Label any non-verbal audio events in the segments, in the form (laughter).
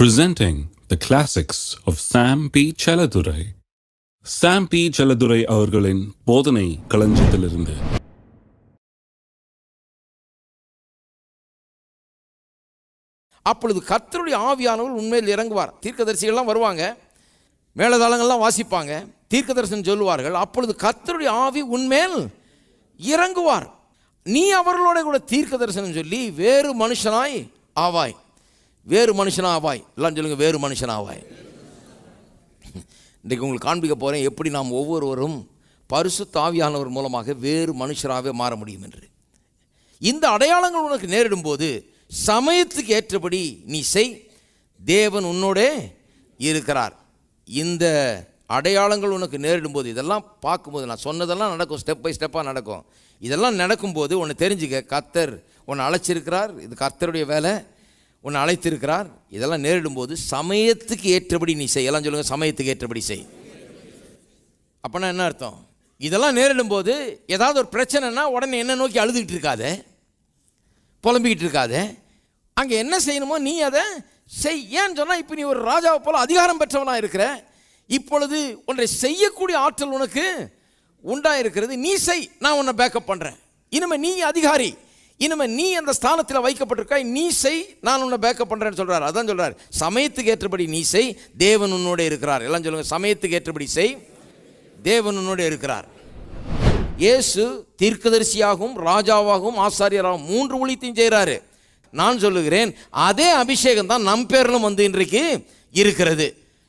presenting the classics of Sam P. Chaladurai. Sam P. Chaladurai அவர்களின் போதனை களஞ்சியத்திலிருந்து. அப்பொழுது கர்த்தருடைய ஆவியானவர் உண்மையில் இறங்குவார். தீர்க்கதரிசிகள்லாம் வருவாங்க. மேலதாளங்கள்லாம் வாசிப்பாங்க. தீர்க்கதரிசனம் சொல்லுவார்கள். அப்பொழுது கர்த்தருடைய ஆவி உண்மையில் இறங்குவார். நீ அவர்களோட கூட தீர்க்க தரிசனம் சொல்லி வேறு மனுஷனாய் ஆவாய். வேறு மனுஷனா ஆவாய் எல்லாம் சொல்லுங்கள் வேறு மனுஷனா ஆவாய் இன்றைக்கு உங்களுக்கு காண்பிக்க போகிறேன் எப்படி நாம் ஒவ்வொருவரும் பரிசு தாவியானவர் மூலமாக வேறு மனுஷராகவே மாற முடியும் என்று. இந்த அடையாளங்கள் உனக்கு நேரிடும் போது சமயத்துக்கு ஏற்றபடி நீ செய். தேவன் உன்னோடே இருக்கிறார். இந்த அடையாளங்கள் உனக்கு நேரிடும் போது இதெல்லாம் பார்க்கும்போது நான் சொன்னதெல்லாம் நடக்கும் ஸ்டெப் பை ஸ்டெப்பாக நடக்கும். இதெல்லாம் நடக்கும்போது உன்னை தெரிஞ்சுக்க கத்தர் உன்னை அழைச்சிருக்கிறார். இது கர்த்தருடைய வேலை. உன்னை அழைத்திருக்கிறார். இதெல்லாம் நேரிடும்போது சமயத்துக்கு ஏற்றபடி நீ செய். எல்லாம் சொல்லுங்கள் சமயத்துக்கு ஏற்றபடி செய். அப்போனா என்ன அர்த்தம்? இதெல்லாம் நேரிடும்போது ஏதாவது ஒரு பிரச்சனைனா உடனே என்ன நோக்கி அழுதுகிட்டு இருக்காத. புலம்பிக்கிட்டு இருக்காத. அங்கே என்ன செய்யணுமோ நீ அதை செய். ஏன்னு சொன்னால் இப்போ நீ ஒரு ராஜாவை போல் அதிகாரம் பெற்றவனாக இருக்கிற. இப்பொழுது ஒன்றை செய்யக்கூடிய ஆற்றல் உனக்கு உண்டாக இருக்கிறது நீ செய் நான் உன்னை பேக்கப் பண்ணுறேன் இனிமேல் நீ அதிகாரி. இனிமே நீ அந்த ஸ்தானத்தில் வைக்கப்பட்டிருக்காய் நீ செய் நான் உன்னை பேக்கப் பண்ணுறேன்னு சொல்கிறார் அதான் சொல்கிறார் சமயத்துக்கு ஏற்றபடி நீ செய் தேவன் உன்னோட இருக்கிறார். எல்லாம் சொல்லுங்கள் சமயத்துக்கு ஏற்றபடி செய் தேவன் உன்னோட இருக்கிறார். இயேசு தீர்க்கதரிசியாகவும் ராஜாவாகவும் ஆசாரியராகவும் மூன்று ஊழியத்தையும் செய்கிறாரு நான் சொல்லுகிறேன் அதே அபிஷேகம் தான் நம் பேரிலும் வந்து இன்றைக்கு இருக்கிறது.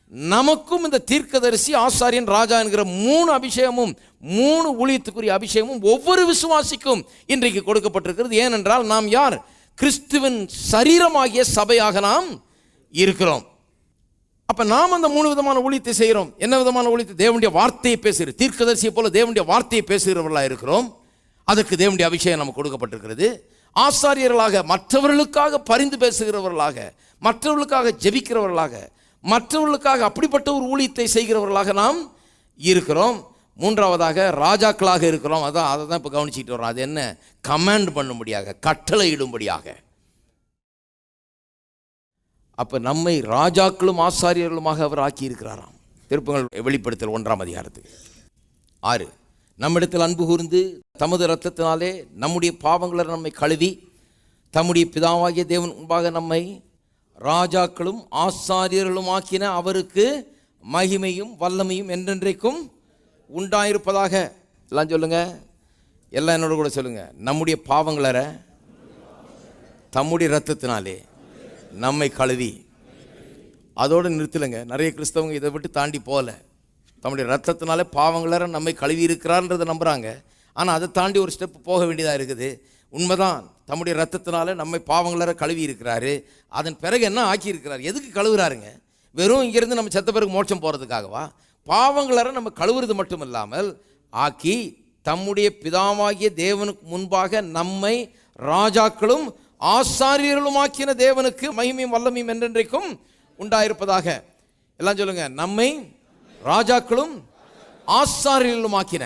நமக்கும் இந்த தீர்க்கதரிசி ஆசாரியன் ராஜா என்கிற மூணு அபிஷேகமும் மூணு ஊழியத்துக்குரிய அபிஷேகமும் ஒவ்வொரு விசுவாசிக்கும் இன்றைக்கு கொடுக்கப்பட்டிருக்கிறது. ஏனென்றால் நாம் யார்? கிறிஸ்துவின் சரீரமாகிய சபையாக நாம் இருக்கிறோம். அப்போ நாம் அந்த மூணு விதமான ஊழியத்தை செய்கிறோம். என்ன விதமான ஊழியத்தை? தேவனுடைய வார்த்தையை பேசுகிற தீர்க்கதரிசியை போல தேவனுடைய வார்த்தையை பேசுகிறவர்களாக இருக்கிறோம். அதுக்கு தேவனுடைய அபிஷேகம் நமக்கு கொடுக்கப்பட்டிருக்கிறது. ஆசாரியர்களாக மற்றவர்களுக்காக பரிந்து பேசுகிறவர்களாக மற்றவர்களுக்காக ஜெபிக்கிறவர்களாக மற்றவர்களுக்காக அப்படிப்பட்ட ஒரு ஊழியத்தை செய்கிறவர்களாக நாம் இருக்கிறோம். மூன்றாவதாக ராஜாக்களாக இருக்கிறோம். அதான் அதை தான் இப்போ கவனிச்சிட்டு வரோம் அது என்ன? கமாண்ட் பண்ணும்படியாக கட்டளையிடும்படியாக அப்போ நம்மை ராஜாக்களும் ஆசாரியர்களுமாக அவர் ஆக்கி இருக்கிறாராம் திருப்பங்கள் வெளிப்படுத்தல் ஒன்றாம் அதிகாரத்துக்கு. ஆறு நம்மிடத்தில் அன்பு கூர்ந்து தமது இரத்தத்தினாலே நம்முடைய பாவங்களை நம்மை கழுவி தம்முடைய பிதாவாகிய தேவன் முன்பாக நம்மை ராஜாக்களும் ஆசாரியர்களும் ஆக்கின அவருக்கு மகிமையும் வல்லமையும் என்றென்றைக்கும் உண்டாயிருப்பதாக. எல்லாம் சொல்லுங்கள் எல்லாம் என்னோட கூட சொல்லுங்கள் நம்முடைய பாவங்களற தம்முடைய ரத்தத்தினாலே நம்மை கழுவி. அதோடு நிறுத்தலைங்க. நிறைய கிறிஸ்தவங்க இதை விட்டு தாண்டி போகல. தம்முடைய ரத்தத்தினாலே பாவங்களற நம்மை கழுவி இருக்கிறான்றதை நம்புகிறாங்க ஆனால் அதை தாண்டி ஒரு ஸ்டெப் போக வேண்டியதாக இருக்குது. உண்மைதான். தம்முடைய ரத்தத்தினால நம்மை பாவங்களற கழுவி இருக்கிறாரு. அதன் பிறகு என்ன ஆக்கியிருக்கிறார்? எதுக்கு கழுவுறாருங்க? வெறும் இங்கிருந்து நம்ம செத்த பிறகு மோட்சம் போகிறதுக்காகவா பாவங்களற நம்ம கழுவுறது மட்டும் இல்லாமல் ஆக்கி தம்முடைய பிதாவாகிய தேவனுக்கு முன்பாக நம்மை ராஜாக்களும் ஆசாரியர்களுமாக்கின தேவனுக்கு மகிமையும் வல்லமையும் என்றென்றைக்கும் உண்டாயிருப்பதாக. எல்லாம் சொல்லுங்க. நம்மை ராஜாக்களும் ஆசாரியர்களுமாக்கின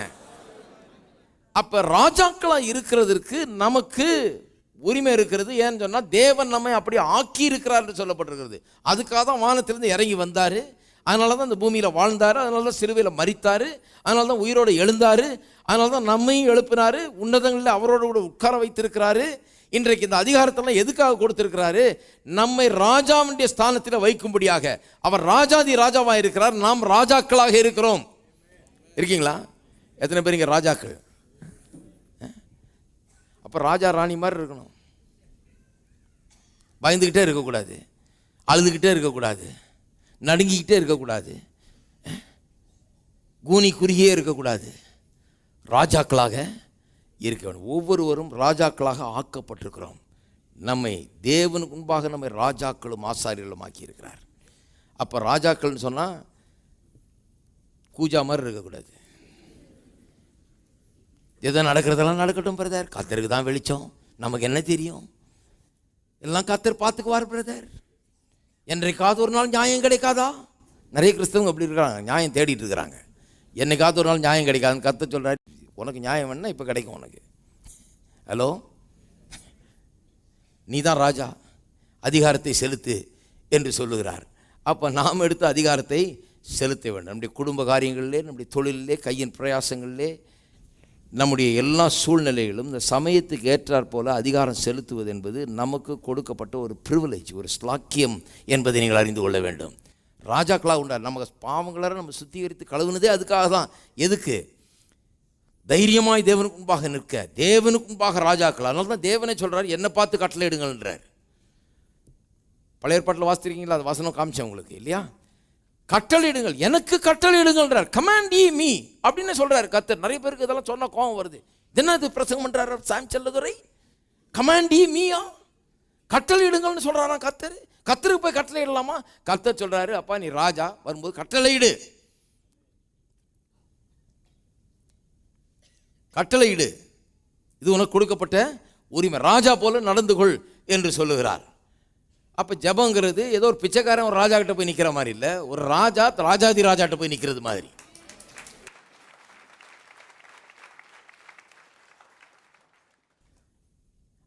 அப்போ ராஜாக்களாக இருக்கிறதுக்கு நமக்கு உரிமை இருக்கிறது. ஏன்னு சொன்னால் தேவன் நம்மை அப்படி ஆக்கி இருக்கிறார்னு சொல்லப்பட்டிருக்கிறது. அதுக்காக தான் வானத்திலிருந்து இறங்கி வந்தார். அதனால தான் இந்த பூமியில் வாழ்ந்தார். அதனால தான் சிலுவையில் மறித்தார் அதனால தான் உயிரோடு எழுந்தார். அதனால தான் நம்மையும் எழுப்பினார். உன்னதங்களில் அவரோடு கூட உட்கார வைத்திருக்கிறாரு. இன்றைக்கு இந்த அதிகாரத்தெல்லாம் எதுக்காக கொடுத்துருக்கிறாரு? நம்மை ராஜாவுடைய ஸ்தானத்தில் வைக்கும்படியாக. அவர் ராஜாதி ராஜாவாக இருக்கிறார். நாம் ராஜாக்களாக இருக்கிறோம். இருக்கீங்களா? எத்தனை பேர் இங்கே ராஜாக்கள்? அப்போ ராஜா ராணி மாதிரி இருக்கணும். பயந்துக்கிட்டே இருக்கக்கூடாது. அழுதுகிட்டே இருக்கக்கூடாது. நடுங்கிக்கிட்டே இருக்கக்கூடாது. கூனி குறுகியே இருக்கக்கூடாது. ராஜாக்களாக இருக்க வேண்டும். ஒவ்வொருவரும் ராஜாக்களாக ஆக்கப்பட்டிருக்கிறோம். நம்மை தேவனுக்கு முன்பாக நம்மை ராஜாக்களும் ஆசாரியர்களும் ஆக்கியிருக்கிறார். அப்போ ராஜாக்கள்னு சொன்னால் கூஜா மாதிரி இருக்கக்கூடாது. எதோ நடக்கிறதெல்லாம் நடக்கட்டும் பிரதர் கத்தருக்கு தான் வெளிச்சம். நமக்கு என்ன தெரியும்? எல்லாம் கத்தர் பார்த்துக்குவார் பிரதர் என்றைக்காவது ஒரு நாள் நியாயம் கிடைக்காதா? நிறைய கிறிஸ்தவங்க அப்படி இருக்கிறாங்க நியாயம் தேடிட்டு இருக்கிறாங்க. என்னைக்காவது ஒரு நாள் நியாயம் கிடைக்காதுன்னு கத்த சொல்கிறார் உனக்கு நியாயம் வேணா இப்போ கிடைக்கும் உனக்கு. ஹலோ நீ தான் ராஜா. அதிகாரத்தை செலுத்து என்று சொல்லுகிறார். அப்போ நாம் எடுத்த அதிகாரத்தை செலுத்த வேண்டும். நம்முடைய குடும்ப காரியங்களிலே நம்முடைய தொழிலிலே கையின் பிரயாசங்களிலே நம்முடைய எல்லா சூழ்நிலைகளும் இந்த சமயத்துக்கு ஏற்றாற் போல அதிகாரம் செலுத்துவது என்பது நமக்கு கொடுக்கப்பட்ட ஒரு ப்ரிவிலேஜ் ஒரு ஸ்லாக்கியம் என்பதை நீங்கள் அறிந்து கொள்ள வேண்டும். ராஜாக்களாக உண்டார் நம்ம பாவங்களாக நம்ம சுத்திகரித்து கழுவுனதே அதுக்காக தான். எதுக்கு? தைரியமாய் தேவனுக்கு முன்பாக நிற்க. தேவனுக்கு முன்பாக ராஜாக்கள். அதனால தான் தேவனே சொல்கிறார் என்னை பார்த்து கட்டளை எடுங்கள்ன்றார் பழைய ஏற்பாட்டில் வாசித்திருக்கீங்களா அது வசனம் காமிச்சேன் உங்களுக்கு இல்லையா? கட்டளையிடுங்கள். எனக்கு கட்டளையிடுங்கள்ன்றார் கமாண்ட் ஈ மீ அப்படின்னு சொல்கிறார் கத்தர் நிறைய பேருக்கு இதெல்லாம் சொன்னால் கோவம் வருது. என்ன இது பிரசங்கம் பண்றாரு சாம் செல்லதுரை கமாண்ட் ஈ மீயா கட்டளையிடுங்கள்னு சொல்றாராம் கத்தர் கத்தருக்கு போய் கட்டளையிடலாமா? கத்தர் சொல்கிறாரு அப்பா நீ ராஜா வரும்போது கட்டளையிடு. கட்டளையிடு. இது உனக்கு கொடுக்கப்பட்ட உரிமை. ராஜா போல நடந்து கொள் என்று சொல்லுகிறார். அப்போ ஜபங்கிறது ஏதோ ஒரு பிச்சைக்காரன் ஒரு ராஜா கிட்ட போய் நிற்கிற மாதிரி இல்லை. ஒரு ராஜா ராஜாதி ராஜாட்ட போய் நிற்கிறது மாதிரி.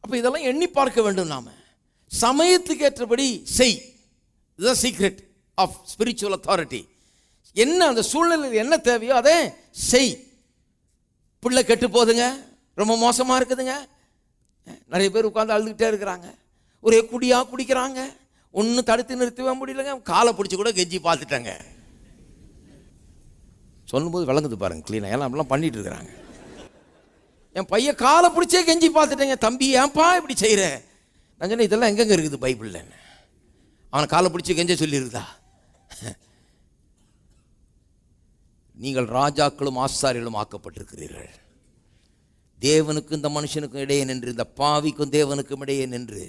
அப்போ இதெல்லாம் எண்ணி பார்க்க வேண்டும் நாம. சமயத்துக்கு ஏற்றபடி செய். இதுதான் சீக்ரெட் ஆஃப் ஸ்பிரிச்சுவல் அத்தாரிட்டி என்ன அந்த சூழ்நிலையில் என்ன தேவையோ அதை செய். பிள்ளை கெட்டு போகுதுங்க. ரொம்ப மோசமாக இருக்குதுங்க. நிறைய பேர் உட்காந்து அழுதுகிட்டே இருக்கிறாங்க. ஒரே குடியாக குடிக்கிறாங்க. ஒன்றும் தடுத்து நிறுத்தவே முடியலங்க. காலை பிடிச்சி கூட கெஞ்சி பார்த்துட்டாங்க. சொல்லும்போது விளங்குது பாருங்க க்ளீனாக எல்லாம் அப்படிலாம் பண்ணிட்டு இருக்கிறாங்க. என் பையன் காலை பிடிச்சே கெஞ்சி பார்த்துட்டேங்க. தம்பி ஏன்ப்பா இப்படி செய்கிற நான் சொன்னேன் இதெல்லாம் எங்கெங்கே இருக்குது பைபிளில்? அவனை காலை பிடிச்சி கெஞ்ச சொல்லியிருக்குதா? (laughs) நீங்கள் ராஜாக்களும் ஆசாரிகளும் ஆக்கப்பட்டிருக்கிறீர்கள். தேவனுக்கும் இந்த மனுஷனுக்கும் இடையே நின்று இந்த பாவிக்கும் தேவனுக்கும் இடையே நின்று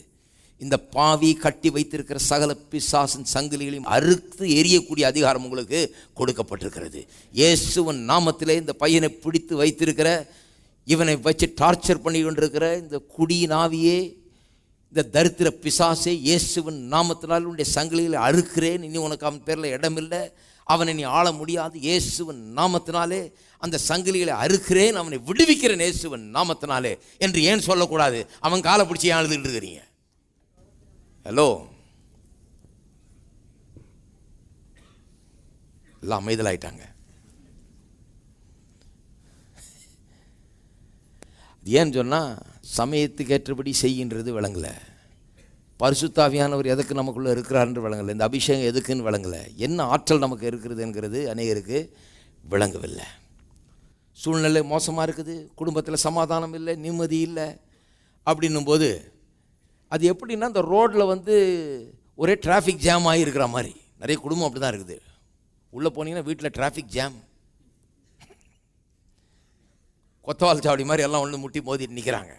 இந்த பாவி கட்டி வைத்திருக்கிற சகல பிசாசின் சங்கிலிகளையும் அறுத்து எரியக்கூடிய அதிகாரம் உங்களுக்கு கொடுக்கப்பட்டிருக்கிறது. இயேசுவன் நாமத்திலே இந்த பையனை பிடித்து வைத்திருக்கிற இவனை வச்சு டார்ச்சர் பண்ணி கொண்டிருக்கிற இந்த குடியினாவியே இந்த தரித்திர பிசாசே இயேசுவின் நாமத்தினால் உன்னுடைய சங்கிலிகளை அறுக்கிறேன். இனி உனக்கு அவன் பேரில் இடமில்லை. அவனை நீ ஆள முடியாது. இயேசுவன் நாமத்தினாலே அந்த சங்கிலிகளை அறுக்கிறேன். அவனை விடுவிக்கிறேன் இயேசுவன் நாமத்தினாலே என்று ஏன் சொல்லக்கூடாது? அவன் காலை பிடிச்சி ஏன் அழுதுட்டு இருக்கிறீங்க? ஹலோ எல்லாம் அமைதலாயிட்டாங்க. ஏன்னு சொன்னால் சமயத்துக்கு ஏற்றபடி செய்கின்றது விளங்கலை. பரிசுத்தாவியானவர் எதுக்கு நமக்குள்ளே இருக்கிறார்னு விளங்கலை. இந்த அபிஷேகம் எதுக்குன்னு விளங்கலை. என்ன ஆற்றல் நமக்கு இருக்கிறதுங்கிறது அநேகருக்கு விளங்கவில்லை. சூழ்நிலை மோசமாக இருக்குது குடும்பத்தில் சமாதானம் இல்லை நிம்மதி இல்லை. அப்படின்னும் போது அது எப்படின்னா அந்த ரோட்டில் வந்து ஒரே டிராஃபிக் ஜாம் ஆகிருக்கிற மாதிரி. நிறைய குடும்பம் அப்படி தான் இருக்குது. உள்ளே போனீங்கன்னா வீட்டில் டிராஃபிக் ஜாம் கொத்தவால் சாவடி மாதிரி எல்லாம் ஒன்று முட்டி மோதிட்டு நிற்கிறாங்க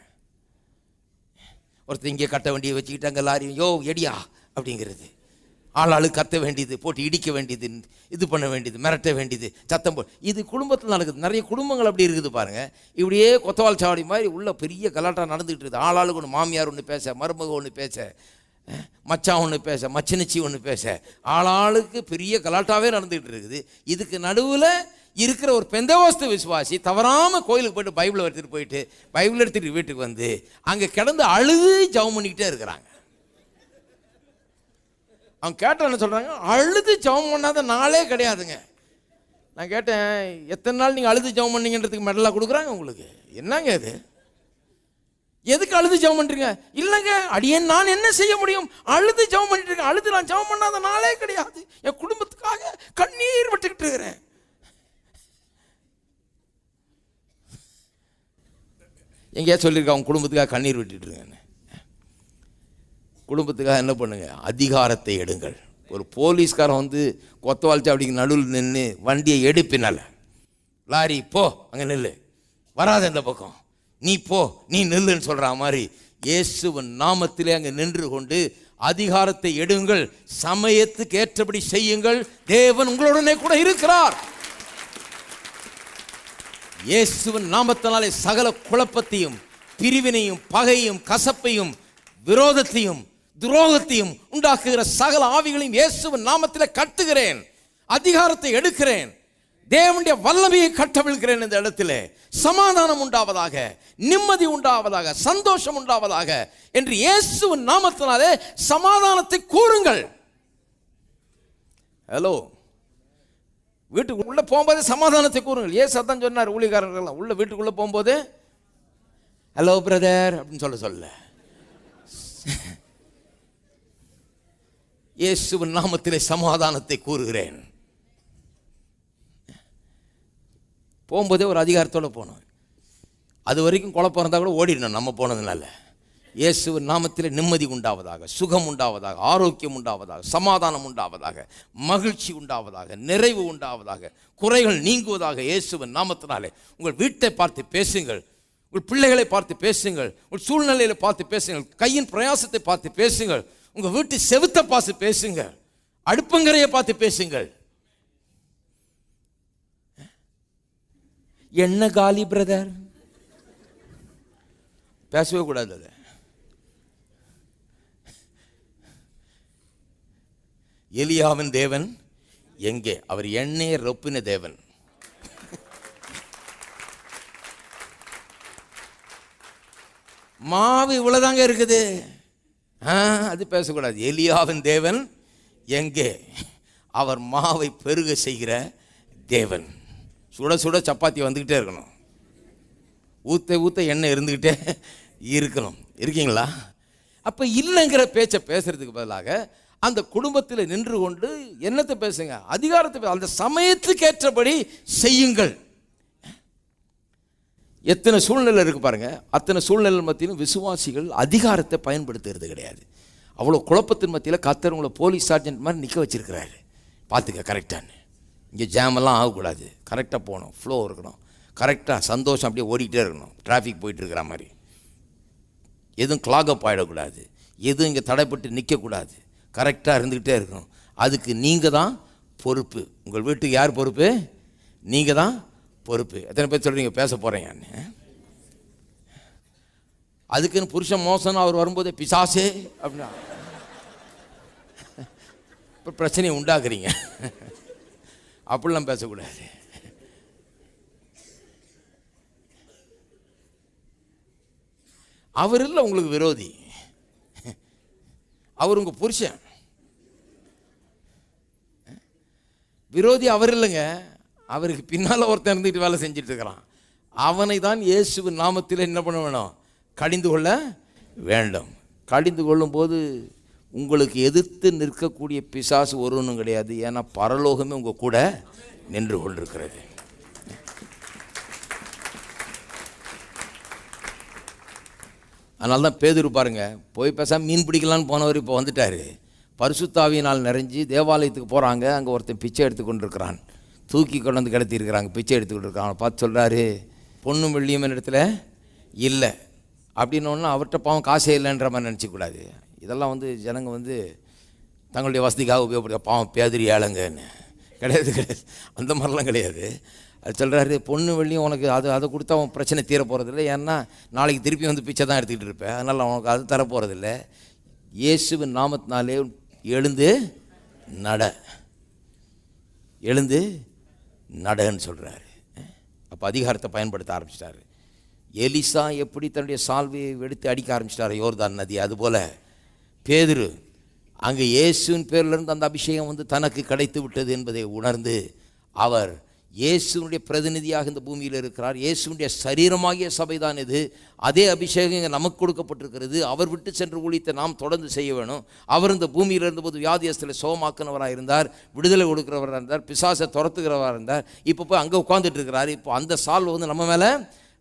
ஒருத்தர் இங்கே கட்ட வண்டியை வச்சுக்கிட்டு அங்கே யோ எடியா அப்படிங்கிறது. ஆள் கத்த வேண்டியது போட்டு இடிக்க வேண்டியது இது பண்ண வேண்டியது மிரட்ட வேண்டியது சத்தம் போ இது குடும்பத்தில் நடக்குது. நிறைய குடும்பங்கள் அப்படி இருக்குது பாருங்கள் இப்படியே கொத்தவால் சாவடி மாதிரி உள்ள பெரிய கலாட்டா நடந்துகிட்டு இருக்குது. ஆளாளுக்கு ஒன்று மாமியார் ஒன்று பேச மருமக ஒன்று பேச மச்சா மச்சான் ஒன்று பேச மச்சினச்சி ஒன்று பேச ஆளாளுக்கு பெரிய கலாட்டாவே நடந்துகிட்டு இருக்குது. இதுக்கு நடுவில் இருக்கிற ஒரு பெந்தவாஸ்து விசுவாசி தவறாமல் கோயிலுக்கு போயிட்டு பைபிளை எடுத்துகிட்டு போயிட்டு பைபிள் எடுத்துகிட்டு வீட்டுக்கு வந்து அங்கே கிடந்து அழுது ஜவம் பண்ணிக்கிட்டே இருக்கிறாங்க. அவன் கேட்டான்னு என்ன சொல்கிறாங்க அழுது ஜெபம் பண்ணாத நாளே கிடையாதுங்க. நான் கேட்டேன் எத்தனை நாள் நீங்கள் அழுது ஜெபம் பண்ணீங்கன்றதுக்கு மெடலாக கொடுக்குறாங்க உங்களுக்கு? என்னங்க இது? எதுக்கு அழுது ஜெபம் பண்ணுறீங்க இல்லைங்க அடியே நான் என்ன செய்ய முடியும்? அழுது ஜெபம் பண்ணிட்டு இருக்கேன். அழுது நான் ஜெபம் பண்ணாத நாளே கிடையாது. என் குடும்பத்துக்காக கண்ணீர் விட்டுக்கிட்டு இருக்கிறேன். எங்கேயா சொல்லியிருக்கா அவன் குடும்பத்துக்காக கண்ணீர் விட்டுட்டு இருக்கேன்னு. குடும்பத்துக்காக என்ன பண்ணுங்கள் அதிகாரத்தை எடுங்கள். ஒரு போலீஸ்காரன் வந்து கொத்தவாழ்ச்சி அப்படிங்க நடுவில் நின்று வண்டியை எடுப்பினால லாரி போ அங்கே நில்லு. வராத இந்த பக்கம். நீ போ நீ நில்லுன்னு சொல்கிற மாதிரி இயேசுவன் நாமத்திலே அங்கே நின்று கொண்டு அதிகாரத்தை எடுங்கள். சமயத்துக்கு ஏற்றபடி செய்யுங்கள். தேவன் உங்களுடனே கூட இருக்கிறார். இயேசுவின் நாமத்தினாலே சகல குழப்பத்தையும் பிரிவினையும் பகையும் கசப்பையும் விரோதத்தையும் துரோகத்தையும் உண்டாக்குகிற சகல ஆவிகளையும் இயேசுவின் நாமத்தில் கட்டுகிறேன். அதிகாரத்தை எடுக்கிறேன். தேவனுடைய வல்லமையை கட்டவிழ்கிறேன் இந்த இடத்துல சமாதானம் உண்டாவதாக நிம்மதி உண்டாவதாக சந்தோஷம் உண்டாவதாக என்று இயேசுவின் நாமத்தினாலே சமாதானத்தை கூறுங்கள். ஹலோ வீட்டுக்கு உள்ளே போகும்போதே சமாதானத்தை கூறுங்கள். ஏன் சத்தம் சொன்னார் ஊழிகாரர்கள்லாம் உள்ள வீட்டுக்குள்ளே போகும்போது ஹலோ பிரதர் அப்படின்னு சொல்ல சொல்ல. இயேசுவின் நாமத்திலே சமாதானத்தை கூறுகிறேன். போகும்போதே ஒரு அதிகாரத்தோடு போனோம். அது வரைக்கும் குழப்பம் இருந்தால் கூட ஓடிடணும் நம்ம போனதுனால. இயேசுவின் நாமத்தில் நிம்மதி உண்டாவதாக சுகம் உண்டாவதாக ஆரோக்கியம் உண்டாவதாக சமாதானம் உண்டாவதாக மகிழ்ச்சி உண்டாவதாக நிறைவு உண்டாவதாக குறைகள் நீங்குவதாக இயேசுவின் நாமத்தினாலே உங்கள் வீட்டை பார்த்து பேசுங்கள் உங்கள் பிள்ளைகளை பார்த்து பேசுங்கள் உங்கள் சூழ்நிலையில் பார்த்து பேசுங்கள் கையின் பிரயாசத்தை பார்த்து பேசுங்கள் உங்கள் வீட்டு செவுத்தை பார்த்து பேசுங்க. அடுப்பங்கரையை பார்த்து பேசுங்கள். என்ன காலி பிரதர் பேசவே கூடாது அது. எலியாவின் தேவன் எங்கே? அவர் எண்ணெய் ரொப்பின தேவன். மாவு இவ்வளவுதாங்க இருக்குது. அது பேசக்கூடாது. எலியாவின் தேவன் எங்கே? அவர் மாவை பெருக செய்கிற தேவன். சுட சுட சப்பாத்தி வந்துக்கிட்டே இருக்கணும். ஊத்த ஊத்த எண்ணெய் இருந்துக்கிட்டே இருக்கணும். இருக்கீங்களா? அப்போ இல்லைங்கிற பேச்சை பேசுகிறதுக்கு பதிலாக அந்த குடும்பத்தில் நின்று கொண்டு என்னத்தை பேசுங்க? அதிகாரத்தை அந்த சமயத்துக்கு ஏற்றபடி செய்யுங்கள். எத்தனை சூழ்நிலை இருக்கு பாருங்கள் அத்தனை சூழ்நிலை மத்தியிலும் விசுவாசிகள் அதிகாரத்தை பயன்படுத்துறது கிடையாது. அவ்வளோ குழப்பத்தின் மத்தியில் கத்தர் உங்களை போலீஸ் சார்ஜென்ட் மாதிரி நிற்க வச்சுருக்கிறாரு. பார்த்துக்க கரெக்டான்னு இங்கே ஜாமெல்லாம் ஆகக்கூடாது. கரெக்டாக போகணும். ஃப்ளோ இருக்கணும். கரெக்டாக சந்தோஷம் அப்படியே ஓடிக்கிட்டே இருக்கணும். டிராஃபிக் போயிட்டு இருக்கிற மாதிரி. எதுவும் கிளாகப் ஆகிடக்கூடாது எதுவும் இங்கே தடைப்பட்டு நிற்கக்கூடாது கரெக்டாக இருந்துக்கிட்டே இருக்கணும். அதுக்கு நீங்கள் தான் பொறுப்பு. உங்கள் வீட்டுக்கு யார் பொறுப்பு? நீங்கள் தான் பொறுப்பு. எத்தனை பேர் சொல்கிறீங்க பேச போகிறேங்கன்னு அதுக்குன்னு புருஷன் மோசன் அவர் வரும்போதே பிசாசே அப்படின்னா. இப்போ பிரச்சனையை உண்டாக்குறீங்க. அப்படிலாம் பேசக்கூடாது. அவர் இல்லை உங்களுக்கு விரோதி. அவர் உங்கள் புருஷன். விரோதி அவர் இல்லைங்க. அவருக்கு பின்னால் ஒருத்தன் இருந்துட்டு வேலை செஞ்சுட்டு இருக்கிறான். அவனை தான் இயேசுவின் நாமத்தில் என்ன பண்ண வேணும்? கடிந்து கொள்ள வேண்டும். கடிந்து கொள்ளும்போது உங்களுக்கு எதிர்த்து நிற்கக்கூடிய பிசாசு ஒருவனும் கிடையாது. ஏன்னா பரலோகமே உங்கள் கூட நின்று கொண்டிருக்கிறது. அதனால தான் பேதுரு பாருங்கள் போய் பேசாம மீன் பிடிக்கலான்னு போனவர் இப்போ வந்துட்டார். பரிசுத்தாவியினால் நிறைஞ்சு தேவாலயத்துக்கு போகிறாங்க அங்கே ஒருத்தன் பிச்சை எடுத்து கொண்டிருக்கிறான். தூக்கி கொண்டு வந்து கிடத்திருக்கிறாங்க பிச்சை எடுத்துக்கிட்டு இருக்காங்க பார்த்து சொல்கிறாரு பொண்ணும் வெள்ளியும் இடத்துல இல்லை. அப்படின்னு அவர்கிட்ட பாவம் காசே இல்லைன்ற மாதிரி நினச்சிக்கூடாது இதெல்லாம் வந்து ஜனங்க வந்து தங்களுடைய வசதிக்காக உபயோகப்படுத்த பாவம் பேதிரி ஏழங்கன்னு கிடையாது கிடையாது. அந்த மாதிரிலாம் கிடையாது. அது சொல்கிறாரு பொண்ணு வெள்ளியும் உனக்கு அது அதை கொடுத்தா அவன் பிரச்சனை தீர போகிறதில்ல ஏன்னா நாளைக்கு திருப்பி வந்து பிச்சை தான் எடுத்துக்கிட்டு இருப்பேன். அதனால் உனக்கு அது தர போகிறதில்ல இயேசுவின் நாமத்தினாலே எழுந்து நட. எழுந்து நடன்னு சொல்கிறாரு அப்போ அதிகாரத்தை பயன்படுத்த ஆரம்பிச்சிட்டாரு. எலிசா எப்படி தன்னுடைய சால்வையை எடுத்து அடிக்க ஆரம்பிச்சிட்டாரு யோர்தான் நதி அதுபோல் பேதுரு அங்கே இயேசுவின் பேரிலிருந்து அந்த அபிஷேகம் வந்து தனக்கு கிடைத்து விட்டது என்பதை உணர்ந்து அவர் இயேசுனுடைய பிரதிநிதியாக இந்த பூமியில் இருக்கிறார். இயேசுனுடைய சரீரமாகிய சபைதான் இது. அதே அபிஷேகம் இங்கே நமக்கு கொடுக்கப்பட்டிருக்கிறது. அவர் விட்டு சென்று ஊழியத்தை நாம் தொடர்ந்து செய்ய வேணும். அவர் இந்த பூமியில் இருந்தபோது வியாதியஸ்தில் சோமாக்குனவராக இருந்தார் விடுதலை கொடுக்கிறவராக இருந்தார் பிசாசை துரத்துகிறவராக இருந்தார். இப்போ போய் அங்கே உட்காந்துட்டு இருக்கிறார். இப்போ அந்த சால்வை வந்து நம்ம மேலே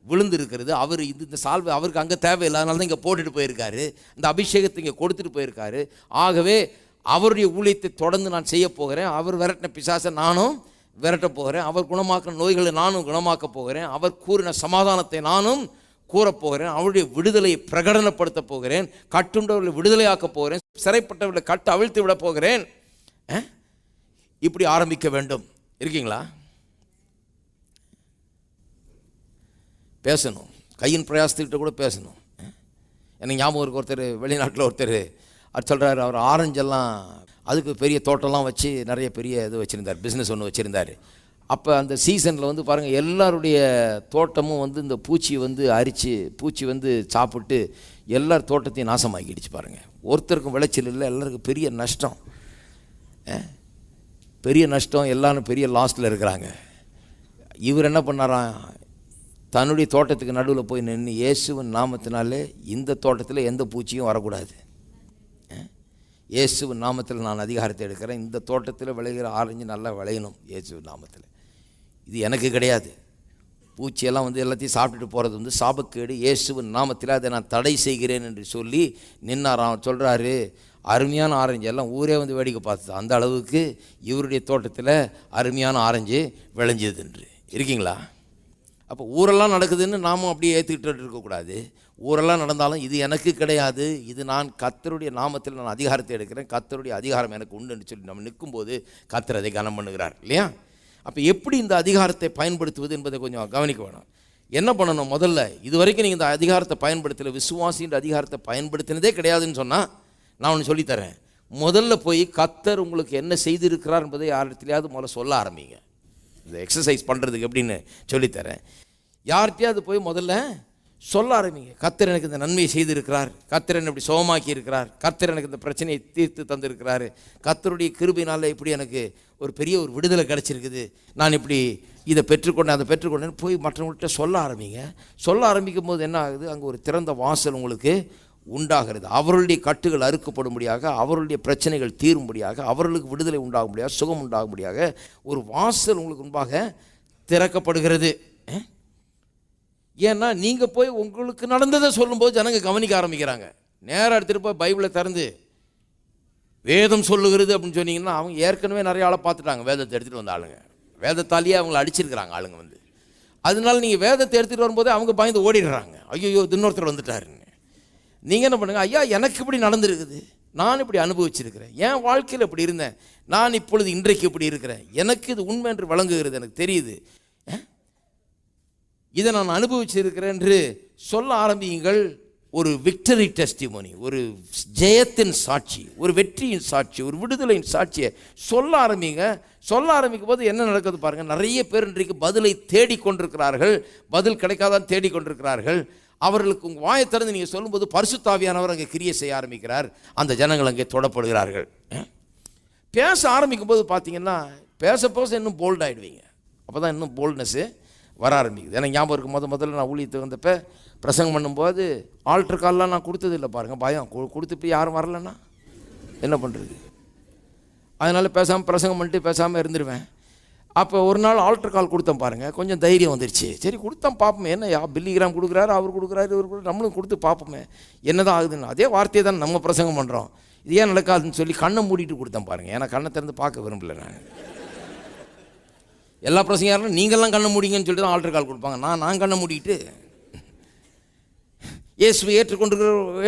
விழுந்திருக்கிறது. அவர் இது இந்த சால்வை அவருக்கு அங்கே தேவையில்லை. அதனால தான் இங்கே போட்டுட்டு போயிருக்காரு. இந்த அபிஷேகத்தை இங்கே கொடுத்துட்டு போயிருக்காரு. ஆகவே அவருடைய ஊழியத்தை தொடர்ந்து நான் செய்ய போகிறேன். அவர் விரட்டின பிசாசை நானும் விரட்ட போகிறேன். அவர் குணமாக்கிற நோய்களை நானும் குணமாக்க போகிறேன். அவர் கூறின சமாதானத்தை நானும் கூறப் போகிறேன். அவருடைய விடுதலையை பிரகடனப்படுத்த போகிறேன். கட்டுண்டவர்களை விடுதலையாக்க போகிறேன். சிறைப்பட்டவர்களை கட்டு அவிழ்த்து விட போகிறேன். இப்படி ஆரம்பிக்க வேண்டும். இருக்கீங்களா? பேசணும். கையின் பிரயாசத்துக்கிட்ட கூட பேசணும். எனக்கு ஞாபகம் இருக்கு ஒருத்தர் வெளிநாட்டில் ஒருத்தர் அது சொல்கிறார் அவர் ஆரஞ்செல்லாம் அதுக்கு பெரிய தோட்டம்லாம் வச்சு நிறைய பெரிய இது வச்சுருந்தார் பிஸ்னஸ் ஒன்று வச்சுருந்தார். அப்போ அந்த சீசனில் வந்து பாருங்கள் எல்லாருடைய தோட்டமும் வந்து இந்த பூச்சி வந்து அரித்து பூச்சி வந்து சாப்பிட்டு எல்லார் தோட்டத்தையும் நாசமாக்கிடுச்சு பாருங்கள் ஒருத்தருக்கும் விளைச்சல் இல்லை எல்லாருக்கும் பெரிய நஷ்டம். பெரிய நஷ்டம் எல்லாரும் பெரிய லாஸ்ட்டில் இருக்கிறாங்க. இவர் என்ன பண்ணாராம் தன்னுடைய தோட்டத்துக்கு நடுவில் போய் நின்று இயேசுவின் நாமத்தினாலே இந்த தோட்டத்தில் எந்த பூச்சியும் வரக்கூடாது. இயேசுவின் நாமத்தில் நான் அதிகாரத்தை எடுக்கிறேன். இந்த தோட்டத்தில் விளைகிற ஆரஞ்சு நல்லா விளையணும் இயேசுவின் நாமத்தில். இது எனக்கு கிடையாது. பூச்சியெல்லாம் வந்து எல்லாத்தையும் சாப்பிட்டுட்டு போகிறது வந்து சாபக்கேடு. இயேசுவின் நாமத்தில் அதை நான் தடை செய்கிறேன் என்று சொல்லி நின்னாராம் சொல்கிறாரு அருமையான ஆரஞ்சு. எல்லாம் ஊரே வந்து வேடிக்கை பார்த்தது. அந்த அளவுக்கு இவருடைய தோட்டத்தில் அருமையான ஆரஞ்சு விளைஞ்சது என்று இருக்கீங்களா? அப்போ ஊரெல்லாம் நடக்குதுன்னு நாமும் அப்படியே ஏற்றுக்கிட்டு இருக்கக்கூடாது. ஊரெல்லாம் நடந்தாலும் இது எனக்கு கிடையாது. இது நான் கத்தருடைய நாமத்தில் நான் அதிகாரத்தை எடுக்கிறேன். கத்தருடைய அதிகாரம் எனக்கு உண்டுன்னு சொல்லி நம்ம நிற்கும்போது கத்தர் அதை கனம் பண்ணுகிறார் இல்லையா? அப்போ எப்படி இந்த அதிகாரத்தை பயன்படுத்துவது என்பதை கொஞ்சம் கவனிக்க வேணும். என்ன பண்ணணும்? முதல்ல இது வரைக்கும் நீங்கள் இந்த அதிகாரத்தை பயன்படுத்தலை. விசுவாசின்ற அதிகாரத்தை பயன்படுத்தினதே கிடையாதுன்னு சொன்னால் நான் ஒன்று சொல்லித்தரேன் முதல்ல போய் கத்தர் உங்களுக்கு என்ன செய்திருக்கிறார் என்பதை யாரிடத்துலையாவது முதல்ல சொல்ல ஆரம்பிங்க. இந்த எக்ஸசைஸ் பண்ணுறதுக்கு எப்படின்னு சொல்லித்தரேன். யார்கிட்டயாவது போய் முதல்ல சொல்ல ஆரம்பிங்க. கத்தர் எனக்கு இந்த நன்மையை செய்திருக்கிறார். கத்தர் என்னை இப்படி சோமாக்கி இருக்கிறார். கத்தர் எனக்கு இந்த பிரச்சனையை தீர்த்து தந்திருக்கிறாரு. கத்தருடைய கிருபினால் இப்படி எனக்கு ஒரு பெரிய ஒரு விடுதலை கிடச்சிருக்குது. நான் இப்படி இதை பெற்றுக்கொண்டேன் அதை பெற்றுக்கொண்டேன்னு போய் மற்றவங்கள்ட்ட சொல்ல ஆரம்பிங்க. சொல்ல ஆரம்பிக்கும் போது என்ன ஆகுது? அங்கே ஒரு திறந்த வாசல் உங்களுக்கு உண்டாகிறது. அவர்களுடைய கட்டுகள் அறுக்கப்படும்படியாக அவர்களுடைய பிரச்சனைகள் தீரும்படியாக அவர்களுக்கு விடுதலை உண்டாகும்படியாக சுகம் உண்டாகும்படியாக ஒரு வாசல் உங்களுக்கு முன்பாக திறக்கப்படுகிறது. ஏன்னா நீங்கள் போய் உங்களுக்கு நடந்ததை சொல்லும்போது ஜனங்க கவனிக்க ஆரம்பிக்கிறாங்க. நேராக எடுத்துகிட்டு போய் பைபிளை திறந்து வேதம் சொல்லுகிறது அப்படின்னு சொன்னீங்கன்னா அவங்க ஏற்கனவே நிறைய ஆளை பார்த்துட்டாங்க வேதத்தை எடுத்துகிட்டு வந்த ஆளுங்க. வேதத்தாலேயே அவங்கள அடிச்சிருக்கிறாங்க ஆளுங்க வந்து. அதனால நீங்கள் வேதத்தை எடுத்துகிட்டு வரும்போது அவங்க பயந்து ஓடிடுறாங்க. ஐயோ இன்னொருத்தர் வந்துட்டாருன்னு. நீங்கள் என்ன பண்ணுங்கள் ஐயா எனக்கு இப்படி நடந்திருக்குது. நான் இப்படி அனுபவிச்சிருக்கிறேன். என் வாழ்க்கையில் இப்படி இருந்தேன். நான் இப்பொழுது இன்றைக்கு இப்படி இருக்கிறேன். எனக்கு இது உண்மை என்று வழங்குகிறது எனக்கு தெரியுது. இதை நான் அனுபவிச்சிருக்கிறேன் என்று சொல்ல ஆரம்பியுங்கள். ஒரு விக்டரி டெஸ்டிமோனி ஒரு ஜெயத்தின் சாட்சி ஒரு வெற்றியின் சாட்சி ஒரு விடுதலையின் சாட்சியை சொல்ல ஆரம்பிங்க. சொல்ல ஆரம்பிக்கும் போது என்ன நடக்குது பாருங்கள் நிறைய பேர் இன்றைக்கு பதிலை தேடிக்கொண்டிருக்கிறார்கள். பதில் கிடைக்காதான் தேடிக்கொண்டிருக்கிறார்கள். அவர்களுக்கு உங்கள் வாயை திறந்து நீங்கள் சொல்லும்போது பரிசுத்தாவியானவர் அங்கே கிரியை செய்ய ஆரம்பிக்கிறார். அந்த ஜனங்கள் அங்கே தொடப்படுகிறார்கள். பேச ஆரம்பிக்கும் போது பார்த்தீங்கன்னா பேச பேச இன்னும் போல்ட் ஆகிடுவீங்க அப்போ தான் இன்னும் போல்ட்னஸ்ஸு வர ஆரம்பிக்குது. ஏன்னா ஞாபகம் இருக்கும் முத முதல்ல நான் ஊழியத்துக்கு வந்தப்போ பிரசங்கம் பண்ணும்போது ஆல்ட்ரு கால்லாம் நான் கொடுத்தது இல்லை பாருங்கள் பயம் கொடுத்துட்டு யாரும் வரலன்னா என்ன பண்ணுறது அதனால் பேசாமல் பிரசங்கம் பண்ணிட்டு பேசாமல் இருந்துருவேன். அப்போ ஒரு நாள் ஆல்ட்ரு கால் கொடுத்தேன் பாருங்கள் கொஞ்சம் தைரியம் வந்துருச்சு. சரி கொடுத்தேன் பார்ப்போமே என்ன யா பில்லிகிராம் கொடுக்குறாரு அவர் கொடுக்குறாரு இவர் கொடுக்குறாரு. நம்மளும் கொடுத்து பார்ப்போமே என்னதான் ஆகுதுன்னு. அதே வார்த்தையை தான் நம்ம பிரசங்கம் பண்ணுறோம் இது ஏன் நடக்காதுன்னு சொல்லி கண்ணை மூடிட்டு கொடுத்தேன் பாருங்கள் ஏன்னா கண்ணை திறந்து பார்க்க விரும்பல நான். எல்லா பிரசங்க யாரும் நீங்கள்லாம் கண்ணை மூடிங்கன்னு சொல்லிட்டு தான் ஆல்ட்ரு கால் கொடுப்பாங்க. நான் நான் கண்ணை மூடிட்டு இயேசுவை ஏற்றுக்கொண்டு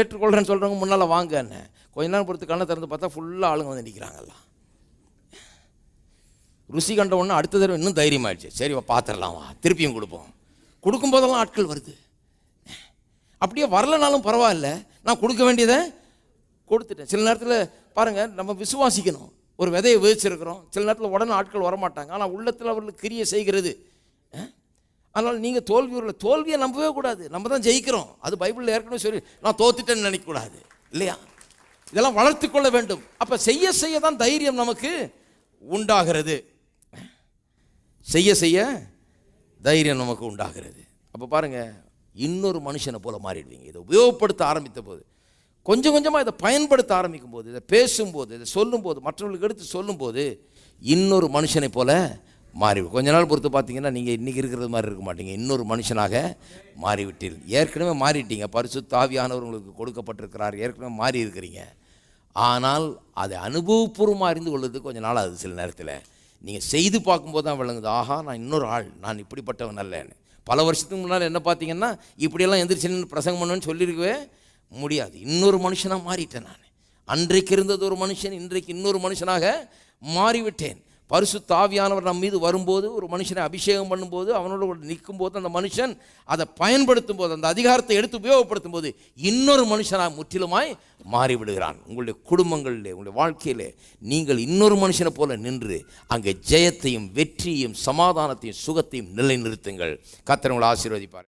ஏற்றுக்கொள்கிறேன்னு சொல்கிறவங்க முன்னால் வாங்கன்னு கொஞ்ச நேரம் பொறுத்து கண்ணை திறந்து பார்த்தா ஃபுல்லாக ஆளுங்க வந்து நிற்கிறாங்கல்லாம் ருசி கண்ட உடனே அடுத்த தடவை இன்னும் தைரியமாகிடுச்சு சரி வா பார்த்துடலாம் வா. திருப்பியும் கொடுப்போம். கொடுக்கும்போதெல்லாம் ஆட்கள் வருது. அப்படியே வரலனாலும் பரவாயில்ல. நான் கொடுக்க வேண்டியதை கொடுத்துட்டேன். சில நேரத்தில் பாருங்கள் நம்ம விசுவாசிக்கணும். ஒரு விதையை விதைச்சிருக்கிறோம். சில நேரத்தில் உடனே ஆட்கள் வரமாட்டாங்க. ஆனால் உள்ளத்தில் அவர்களுக்கு கிரியை செய்கிறது. அதனால் நீங்கள் தோல்வி தோல்வியை நம்பவே கூடாது. நம்ம தான் ஜெயிக்கிறோம். அது பைபிளில் ஏற்கனவே சொல்லி நான் தோத்துட்டேன்னு நினைக்கக்கூடாது. இல்லையா? இதெல்லாம் வளர்த்து கொள்ள வேண்டும். அப்போ செய்ய செய்ய தான் தைரியம் நமக்கு உண்டாகிறது. செய்ய செய்ய தைரியம் நமக்கு உண்டாகிறது. அப்போ பாருங்க இன்னொரு மனுஷனை போல் மாறிடுவீங்க. இதை உபயோகப்படுத்த ஆரம்பித்த போது கொஞ்சம் கொஞ்சமாக இதை பயன்படுத்த ஆரம்பிக்கும் போது இதை பேசும்போது இதை சொல்லும்போது மற்றவர்களுக்கு எடுத்து சொல்லும்போது இன்னொரு மனுஷனை போல் மாறிவிடும். கொஞ்ச நாள் பொறுத்து பார்த்தீங்கன்னா நீங்கள் இன்றைக்கி இருக்கிறது மாதிரி இருக்க மாட்டீங்க. இன்னொரு மனுஷனாக மாறிவிட்டீர்கள். ஏற்கனவே மாறிட்டீங்க. பரிசு தாவியானவர் உங்களுக்கு கொடுக்கப்பட்டிருக்கிறார். ஏற்கனவே மாறி இருக்கிறீங்க ஆனால் அதை அனுபவபூர்வமாக அறிந்து கொள்வது கொஞ்சம் நாள் அது சில நேரத்தில். நீங்கள் செய்து பார்க்கும்போது தான் விளங்குது. ஆஹா நான் இன்னொரு ஆள். நான் இப்படிப்பட்டவன் அல்லன்னு. பல வருஷத்துக்கு முன்னால் என்ன பார்த்தீங்கன்னா இப்படியெல்லாம் எந்திரிச்சு பிரசங்கம் பண்ணுவேன்னு சொல்லியிருக்கவே முடியாது. இன்னொரு மனுஷனாக மாறிட்டேன் நான். அன்றைக்கு இருந்தது ஒரு மனுஷன் இன்றைக்கு இன்னொரு மனுஷனாக மாறிவிட்டேன். பரிசு தாவியானவர் நம் மீது வரும்போது ஒரு மனுஷனை அபிஷேகம் பண்ணும்போது அவனோட நிற்கும் நிற்கும்போது அந்த மனுஷன் அதை பயன்படுத்தும் போது அந்த அதிகாரத்தை எடுத்து உபயோகப்படுத்தும் போது இன்னொரு மனுஷனாக முற்றிலுமாய் மாறிவிடுகிறான். உங்களுடைய குடும்பங்களிலே உங்களுடைய வாழ்க்கையிலே நீங்கள் இன்னொரு மனுஷனை போல நின்று அங்கே ஜெயத்தையும் வெற்றியையும் சமாதானத்தையும் சுகத்தையும் நிலைநிறுத்துங்கள். கர்த்தர் ஆசீர்வதிப்பார்.